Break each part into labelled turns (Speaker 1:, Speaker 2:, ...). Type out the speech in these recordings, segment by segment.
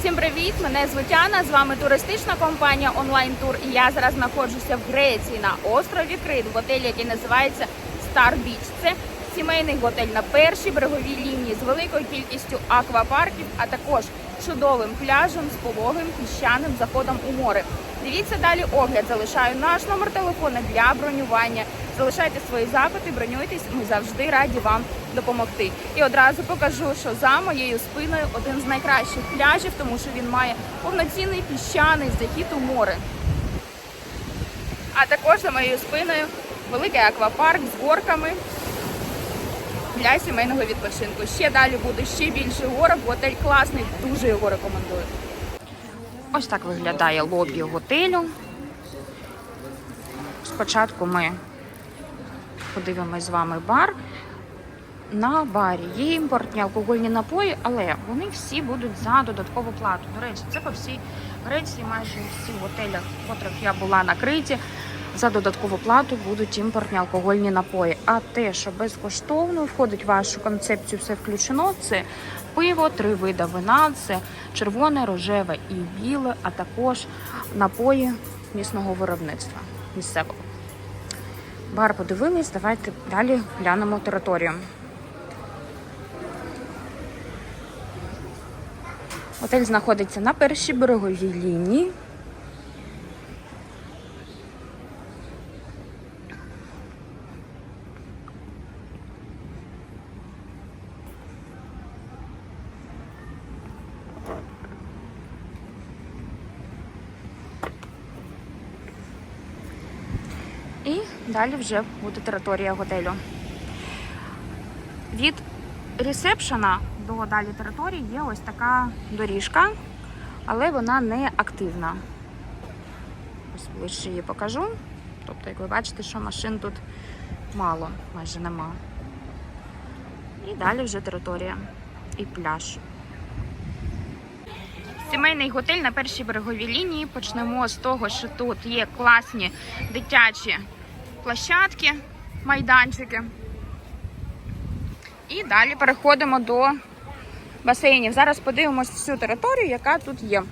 Speaker 1: Всім привіт! Мене звуть Анна, З вами туристична компанія Онлайн Тур. І я зараз знаходжуся в Греції на острові Крит, в готелі, який називається Star Beach. Це сімейний готель на першій береговій лінії з великою кількістю аквапарків, а також чудовим пляжем з пологим піщаним заходом у море. Дивіться далі огляд. Залишаю наш номер телефона для бронювання. Залишайте свої запити, бронюйтесь. Ми завжди раді вам допомогти. І одразу покажу, що за моєю спиною один з найкращих пляжів, тому що він має повноцінний піщаний захід у море. А також за моєю спиною великий аквапарк з горками для сімейного відпочинку. Ще далі буде ще більше горок. Готель класний, дуже його рекомендую. Ось так виглядає лобі готелю. Спочатку ми подивимось з вами бар. На барі є імпортні алкогольні напої, але вони всі будуть за додаткову плату. До речі, це по всій Греції, майже всі в готелях, в котрих я була накриті, за додаткову плату будуть імпортні алкогольні напої. А те, що безкоштовно входить в вашу концепцію, все включено. Це пиво, три види вина, це червоне, рожеве і біле, а також напої місного виробництва місцевого. Бар подивились, давайте далі глянемо територію. Готель знаходиться на першій береговій лінії. І далі вже буде територія готелю. Від ресепшена до далі території є ось така доріжка, але вона не активна. Ось ближче її покажу. Тобто, як ви бачите, що машин тут мало, майже нема. І далі вже територія і пляж. Сімейний готель на першій береговій лінії. Почнемо з того, що тут є класні дитячі площадки, майданчики. І далі переходимо до басейнів. Зараз подивимось всю територію, яка тут є.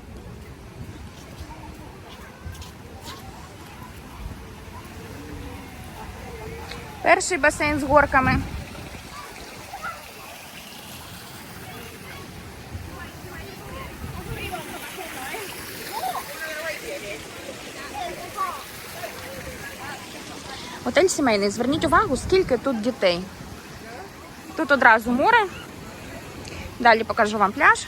Speaker 1: Перший басейн з горками. Готель сімейний. Зверніть увагу, скільки тут дітей. Тут одразу море. Далі покажу вам пляж.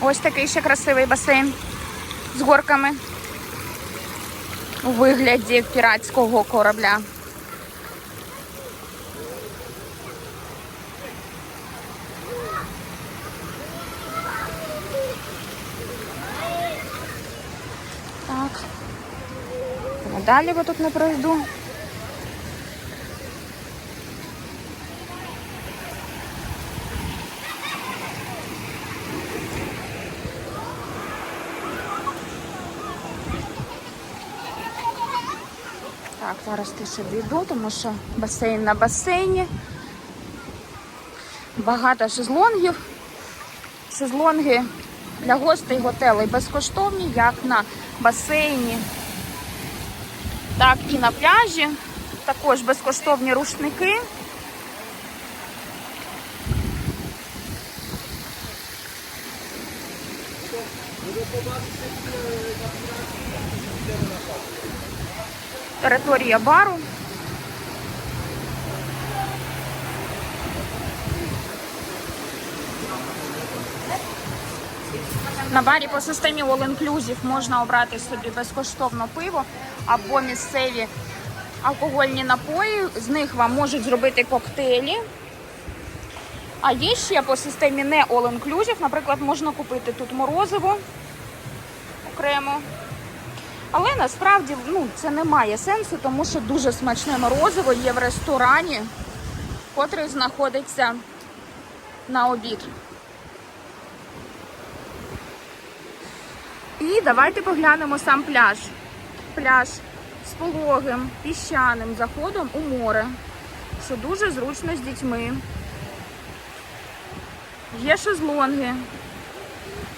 Speaker 1: Ось такий ще красивий басейн з горками у вигляді піратського корабля. Так. Далі бо тут не пройду. Так, зараз ще дійду, тому що басейн на басейні. Багато шезлонгів. Шезлонги для гостей готелей безкоштовні, як на басейні, так і на пляжі. Також безкоштовні рушники. Територія бару. На барі по системі All Inclusive можна обрати собі безкоштовно пиво або місцеві алкогольні напої. З них вам можуть зробити коктейлі. А є ще по системі не All Inclusive. Наприклад, можна купити тут морозиво окремо. Але насправді ну, це не має сенсу, тому що дуже смачне морозиво є в ресторані, котрий знаходиться на обід. І давайте поглянемо сам пляж. Пляж з пологим піщаним заходом у море, що дуже зручно з дітьми. Є шезлонги.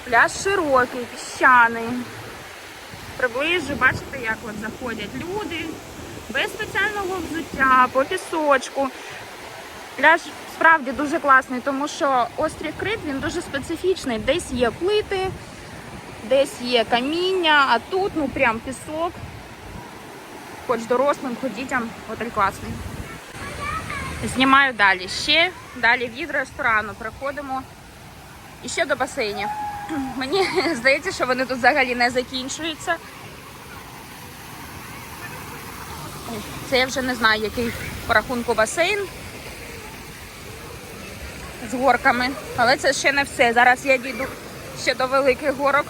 Speaker 1: Пляж широкий, піщаний. Приближу, бачите, як от заходять люди без спеціального взуття, по пісочку. Пляж справді дуже класний, тому що острів Крит він дуже специфічний. Десь є плити, десь є каміння, а тут ну прям пісок. Хоч дорослим, хоч дітям, готель класний. Знімаю далі. Ще далі від ресторану приходимо і ще до басейнів. Мені здається, що вони тут взагалі не закінчуються. Це я вже не знаю, який по рахунку басейн з горками. Але це ще не все. Зараз я дійду ще до великих горок.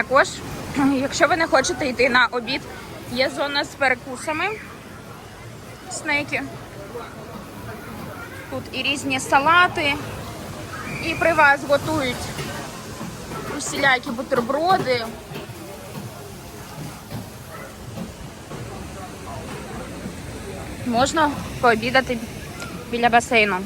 Speaker 1: Також, якщо ви не хочете йти на обід, є зона з перекусами. Снеки. Тут і різні салати, і при вас готують усілякі бутерброди. Можна пообідати біля басейну.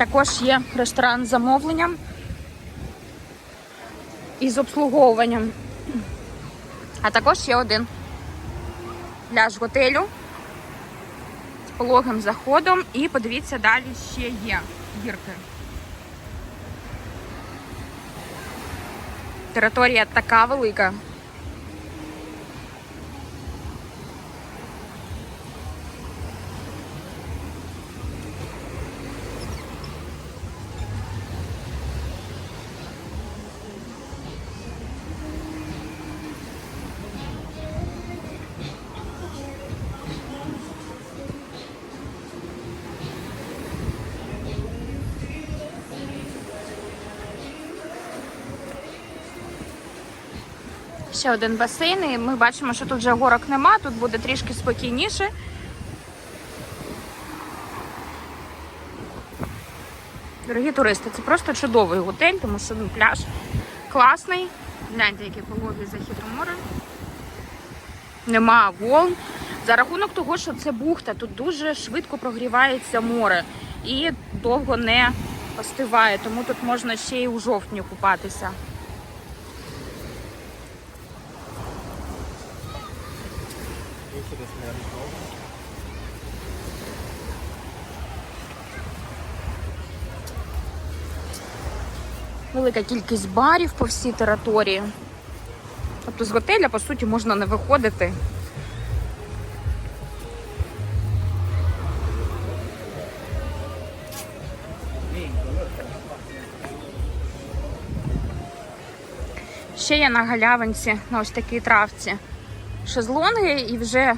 Speaker 1: Також є ресторан з замовленням і з обслуговуванням. А також ще один пляж готелю з пологим заходом. І подивіться, далі ще є гірки. Територія така велика. Ще один басейн, і ми бачимо, що тут вже горок нема, тут буде трішки спокійніше. Дорогі туристи, це просто чудовий готель, тому що ну, пляж класний. Гляньте, який пологий захід у море. Нема волн. За рахунок того, що це бухта, тут дуже швидко прогрівається море і довго не остиває, тому тут можна ще й у жовтні купатися. Велика кількість барів по всій території. Тобто з готеля, по суті, можна не виходити. Ще є на галявинці на ось такій травці шезлонги і вже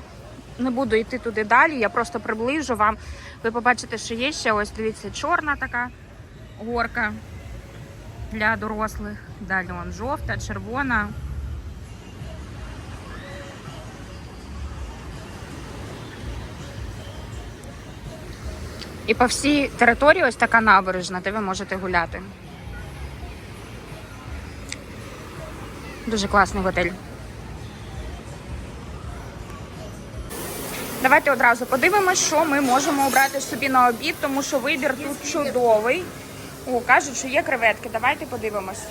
Speaker 1: не буду йти туди далі, я просто приближу вам. Ви побачите, що є ще ось, дивіться, чорна така горка для дорослих. Далі вон жовта, червона. І по всій території ось така набережна, де ви можете гуляти. Дуже класний готель. Давайте одразу подивимося, що ми можемо обрати собі на обід, тому що вибір тут чудовий. О, кажуть, що є креветки. Давайте подивимось.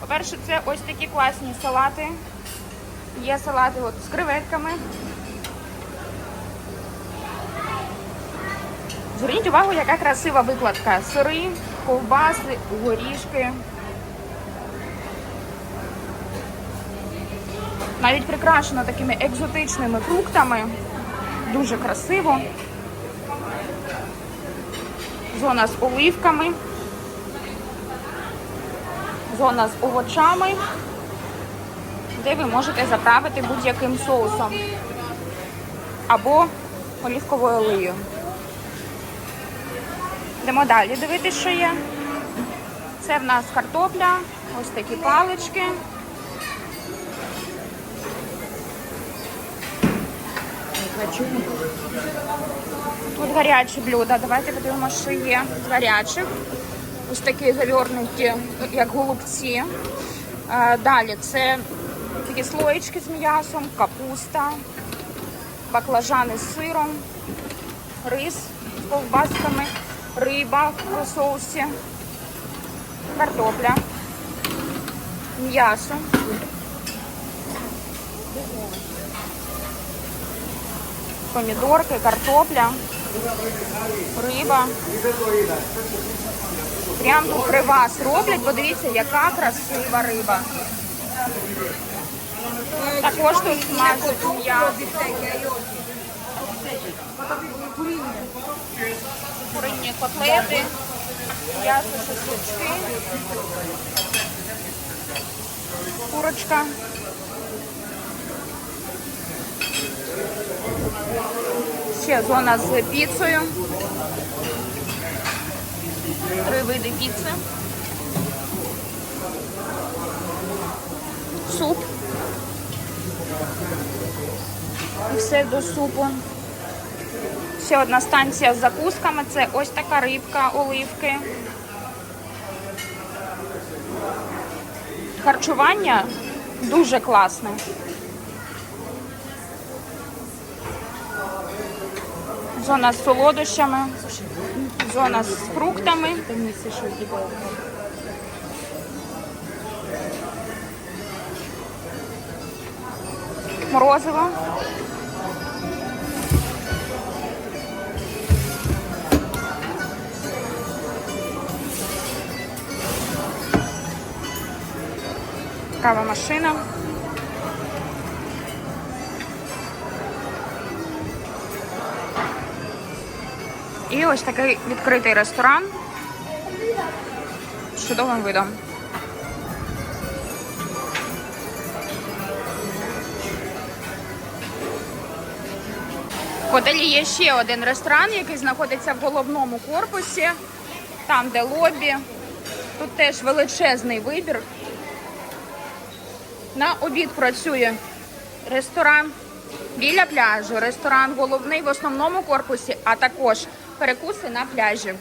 Speaker 1: По-перше, це ось такі класні салати. Є салати от з креветками. Зверніть увагу, яка красива викладка. Сири, ковбаси, горішки. Навіть прикрашено такими екзотичними фруктами. Дуже красиво. Зона з оливками. Зона з овочами, де ви можете заправити будь-яким соусом. або олівковою олією. Йдемо далі дивитися, що є. Це в нас картопля, ось такі палички. Тут гарячі блюда. Давайте подивимося, що є з гарячих. Ось такі завернуті, як голубці. Далі це такі слоєчки з м'ясом, капуста, баклажани з сиром, рис з ковбасками, риба у соусі, картопля, м'ясо. Помідорки, картопля, риба. Прям тут при вас роблять, подивіться, яка красива риба. Також тут смажуть м'ясо. Курині котлети, м'ясо шашлички, курочка. Ще зона з піцею. Три види піци. Суп. І все до супу. Ще одна станція з закусками. Це ось така рибка, оливки. Харчування дуже класне. Зона з солодощами, зона з фруктами. Морозиво. Кава машина. Ось такий відкритий ресторан з чудовим видом. В готелі є ще один ресторан, який знаходиться в головному корпусі, там, де лобі. Тут теж величезний вибір. На обід працює ресторан біля пляжу, ресторан головний в основному корпусі, а також перекуси на пляжі.